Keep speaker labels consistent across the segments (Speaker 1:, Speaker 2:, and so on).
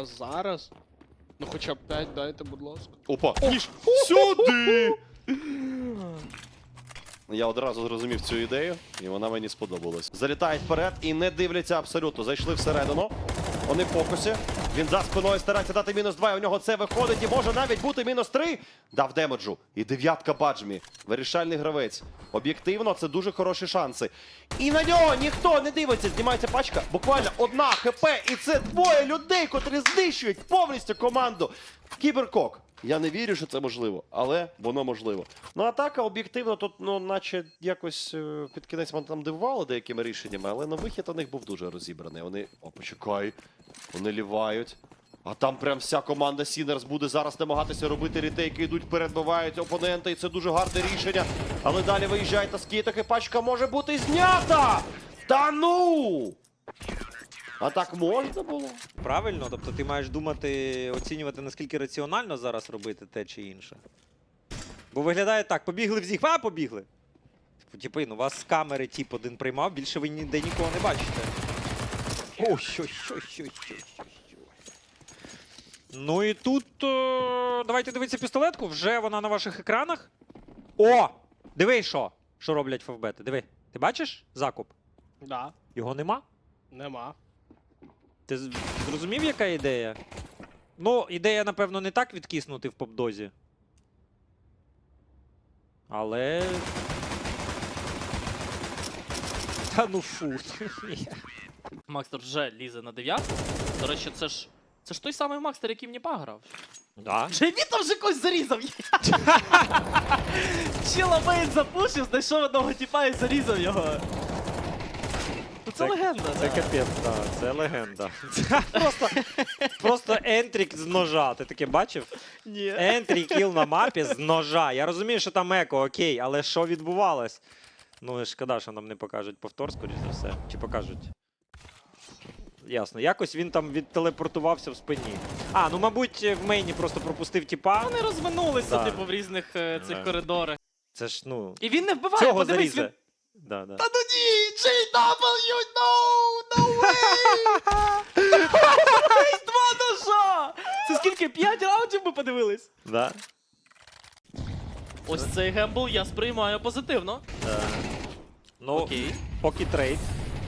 Speaker 1: вас зараз. Ну хоча б 5 дайте, будь ласка.
Speaker 2: Опа! Ніж! Сюди! Я одразу зрозумів цю ідею, і вона мені сподобалась. Залітають вперед і не дивляться абсолютно. Зайшли всередину. Вони в фокусі. Він за спиною старається дати мінус 2. У нього це виходить і може навіть бути мінус 3. Дав демеджу. І дев'ятка баджмі. Вирішальний гравець. Об'єктивно, це дуже хороші шанси. І на нього ніхто не дивиться. Знімається пачка. Буквально одна хп. І це двоє людей, котрі знищують повністю команду. Кіберкок. Я не вірю, що це можливо, але воно можливо. Ну, атака об'єктивно тут, ну, наче якось е, під кінець мене там дивувало деякими рішеннями, але на вихід у них був дуже розібраний. Вони. О, почекай. Вони лівають. А там прям вся команда Сінерс буде зараз намагатися робити рітейки, йдуть вперед, бивають опонента, і це дуже гарне рішення. Але далі виїжджає таски, таки пачка може бути знята! Та ну! А так можна було?
Speaker 3: Правильно, тобто ти маєш думати, оцінювати, наскільки раціонально зараз робити те чи інше. Бо виглядає так, побігли в зіг, а побігли. Типу, типи, ну вас з камери тип один приймав, більше ви ніде нікого не бачите. Ой, ой, ой, ой, ой, ой. Ну і тут. е, давайте дивитися пістолетку. Вже вона на ваших екранах. О! Диви, що? Що роблять фавбети. Диви. Ти бачиш закуп?
Speaker 1: Да,
Speaker 3: Його нема?
Speaker 1: нема.
Speaker 3: Ти зрозумів, яка ідея? Ну, ідея, напевно, не так відкиснути в попдозі. Але. Та ну фу.
Speaker 4: Макстер вже лізе на дев'ятку. До речі, це ж. Це ж той самий Макстер, який в Ніпа грав.
Speaker 3: да.
Speaker 4: Чи він там вже когось зарізав? Чила Мейн запушив, знайшов одного тіпа і зарізав його. Це легенда.
Speaker 3: Це
Speaker 4: да.
Speaker 3: капець, так, це легенда. Це просто, просто ентрік з ножа. Ти таке бачив?
Speaker 4: Ні.
Speaker 3: Ентрі кіл на мапі з ножа. Я розумію, що там еко, окей, але що відбувалось? Ну, шкода, що нам не покажуть повтор, скоріш за все. Чи покажуть? Ясно. Якось він там відтелепортувався в спині. А, ну мабуть, в мейні просто пропустив тіпа.
Speaker 4: Вони розминулися,
Speaker 3: Да.
Speaker 4: типу, в різних е, цих
Speaker 3: Да.
Speaker 4: коридорах.
Speaker 3: Це ж, ну,
Speaker 4: І він не вбиває,
Speaker 3: цього
Speaker 4: подивись, він...
Speaker 3: Да, да.
Speaker 4: Та ну ні! JW, no! No way! Два ножа! Це скільки? П'ять раундів ми подивились?
Speaker 3: Да?
Speaker 4: Ось цей гембл я сприймаю позитивно.
Speaker 3: Да. Ну,
Speaker 4: Окей.
Speaker 3: поки трейд.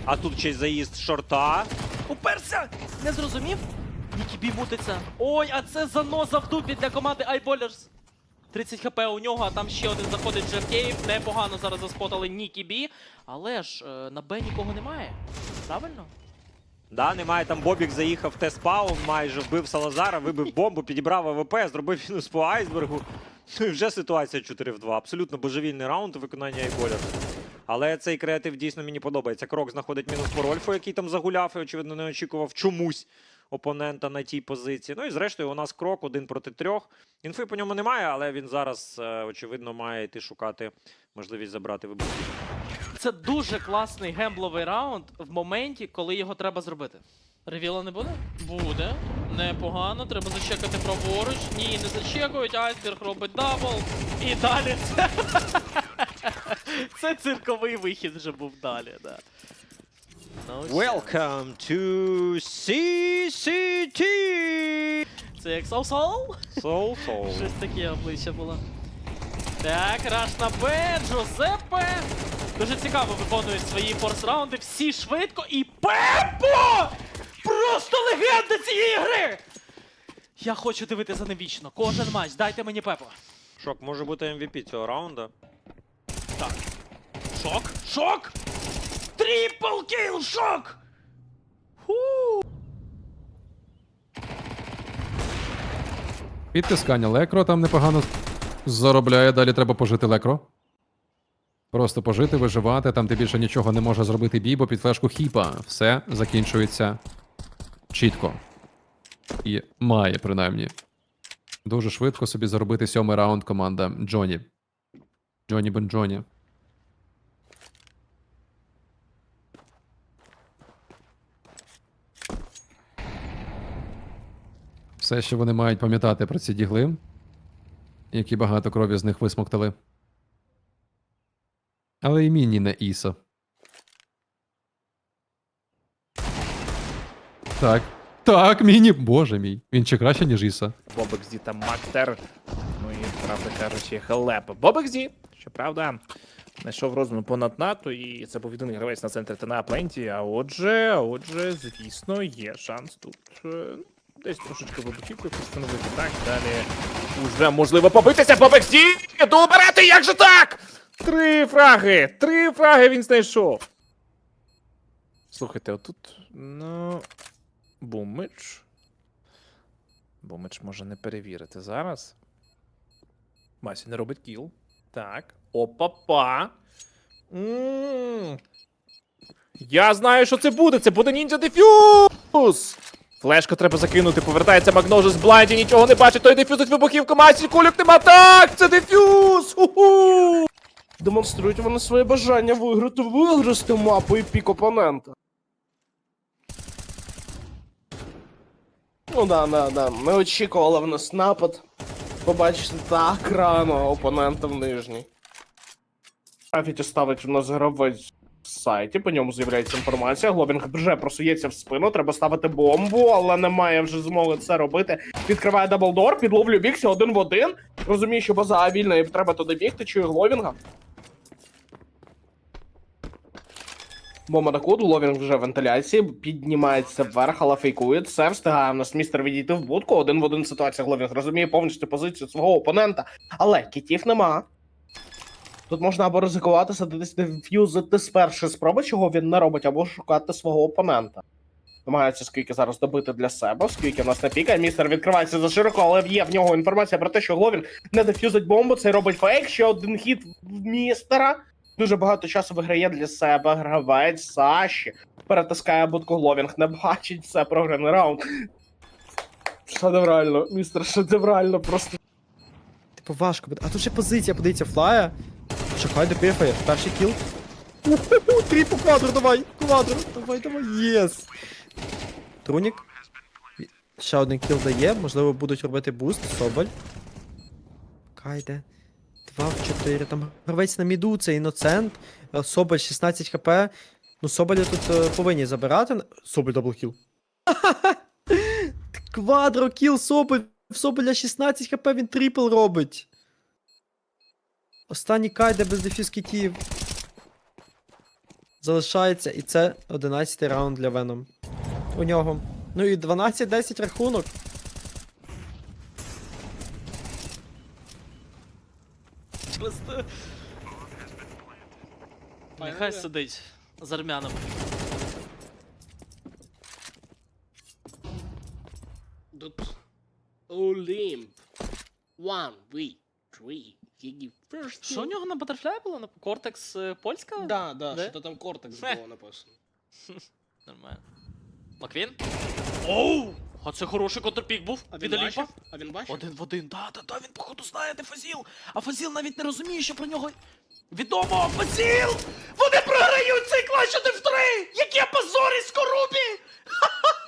Speaker 3: А тут ще й заїзд шорта.
Speaker 4: Уперся! Не зрозумів? Нікібі мутиться. Ой, а це заноза в дупі для команди iBollers. 30 хп у нього, а там ще один заходить Джеркеїв. Непогано зараз заспотали Нікі Бі. Але ж е, на Б нікого немає. Правильно?
Speaker 3: Да, немає там Бобік заїхав в тест-паун, майже вбив Салазара, вибив бомбу, підібрав АВП, зробив мінус по айсбергу. Ну і вже ситуація 4 в 2. Абсолютно божевільний раунд у виконанні Айболя. Але цей креатив дійсно мені подобається. Крок знаходить мінус по Рольфу, який там загуляв і, очевидно, не очікував чомусь опонента на тій позиції. Ну і зрештою, у нас крок один проти трьох. Інфи по ньому немає, але він зараз, е, очевидно, має йти шукати можливість забрати вибух.
Speaker 4: Це дуже класний гембловий раунд в моменті, коли його треба зробити. Ревіла не буде? Буде. Непогано. Треба зачекати праворуч. Ні, не зачекують. Айсберг робить дабл. І далі це. Це цирковий вихід вже був далі, да.
Speaker 3: Welcome to CCT!
Speaker 4: Це як соу-соу?
Speaker 3: Soul Soul.
Speaker 4: Щось таке обличчя було. Так, раш на Б, Джозеппе. Дуже цікаво виконують свої форс-раунди. Всі швидко і Пепо! Просто легенда цієї гри! Я хочу дивитися ним вічно. Кожен матч. Дайте мені Пепо.
Speaker 3: Шок може бути MVP цього раунду.
Speaker 4: Так. Шок! Шок! Трипл кіл! Шок!
Speaker 5: Підтискання лекро там непогано заробляє. Далі треба пожити лекро. Просто пожити, виживати. Там ти більше нічого не може зробити бій, бо під флешку хіпа. Все закінчується чітко. І має, принаймні. Дуже швидко собі заробити сьомий раунд команда Джоні. Джоні Бен Все, що вони мають пам'ятати про ці дігли, які багато крові з них висмоктали. Але і міні не Іса. Так, Так, міні. Боже мій. Він ще краще, ніж Іса.
Speaker 6: Бобекс Ді та Мактер. Ну і, правда кажучи, халепа. Бобекс Ді, щоправда, знайшов розмін понад НАТО, і це був єдиний гравець на центрі та пленті. А отже, а отже, звісно, є шанс тут. Десь трошечки вибухівкою постановити. Так, далі уже можливо побитися. Бобекс Ді! Добирати, як же так? Три фраги! Три фраги він знайшов. Слухайте, отут, ну. Бумич. Бумич може не перевірити зараз. Масі не робить кіл. Так. Опа-па. Я знаю, що це буде. Це буде ніндзя дефюз. Флешку треба закинути. Повертається Магножус Блайді, нічого не бачить. Той дефюзить вибухівку. Масі кульок нема. Так, це дефюз. Ху-ху.
Speaker 1: Демонструють вони своє бажання виграти, виграти мапу і пік опонента. Ну да, да, да. Ми очікували в нас напад. Побачити так рано опонента в нижній. Графіті ставить у нас гравець в сайті, по ньому з'являється інформація. Глобінг вже просується в спину, треба ставити бомбу, але немає вже змоги це робити. Відкриває даблдор, підловлює біксі один в один. Розуміє, що база вільна і треба туди бігти, чує Гловінга. Бомба на куду, Ловінг вже в вентиляції, піднімається вверх, але фейкує. Це встигає в нас містер відійти в будку. Один в один ситуація Гловінг розуміє повністю позицію свого опонента. Але кітів нема. Тут можна або ризикувати, садитись деф'юзити з першої спроби, чого він не робить, або шукати свого опонента. Намагається скільки зараз добити для себе, скільки в нас не пікає. Містер відкривається за широко, але є в нього інформація про те, що Гловін не деф'юзить бомбу, це робить фейк. Ще один хід в містера. Дуже багато часу виграє для себе гравець Саші. Перетискає будку Гловінг, не бачить все, програний раунд. Шедеврально, містер, шедеврально, просто
Speaker 7: Типу важко буде. А тут ще позиція, подивіться, флая. Чекай, допифає. Перший кіл. По квадру, давай! Квадру, давай, давай, єс! Трунік. Ще один кіл дає, можливо, будуть робити буст, Соболь. Кайде. 2 в 4. Там гравець на міду, це іноцент. Е, Соболь 16 хп. Ну, Соболя тут е, повинні забирати. Соболь даблкіл. Квадро кіл Соболь. В Соболя 16 хп, він трипл робить. Останній кайде без дефюз кітів. Залишається, і це 11 раунд для Веном. У нього. Ну і 12-10 рахунок.
Speaker 4: Просто... Нехай сидить з армянами.
Speaker 1: Тут Олімп. One, we, three. First.
Speaker 4: Що у нього на батерфляй було? Кортекс е, польська?
Speaker 1: Да, да, що то там кортекс було написано.
Speaker 4: Нормально. Маквін? Оу! А це хороший контрпік був
Speaker 1: А він бачив? А він бачив?
Speaker 4: Один в один. Да, да, да, він походу знає, де Фазіл. А Фазіл навіть не розуміє, що про нього відомо. Фазіл! Вони програють цей клас 1 в 3! Яке позорі скорубі! Ха-ха!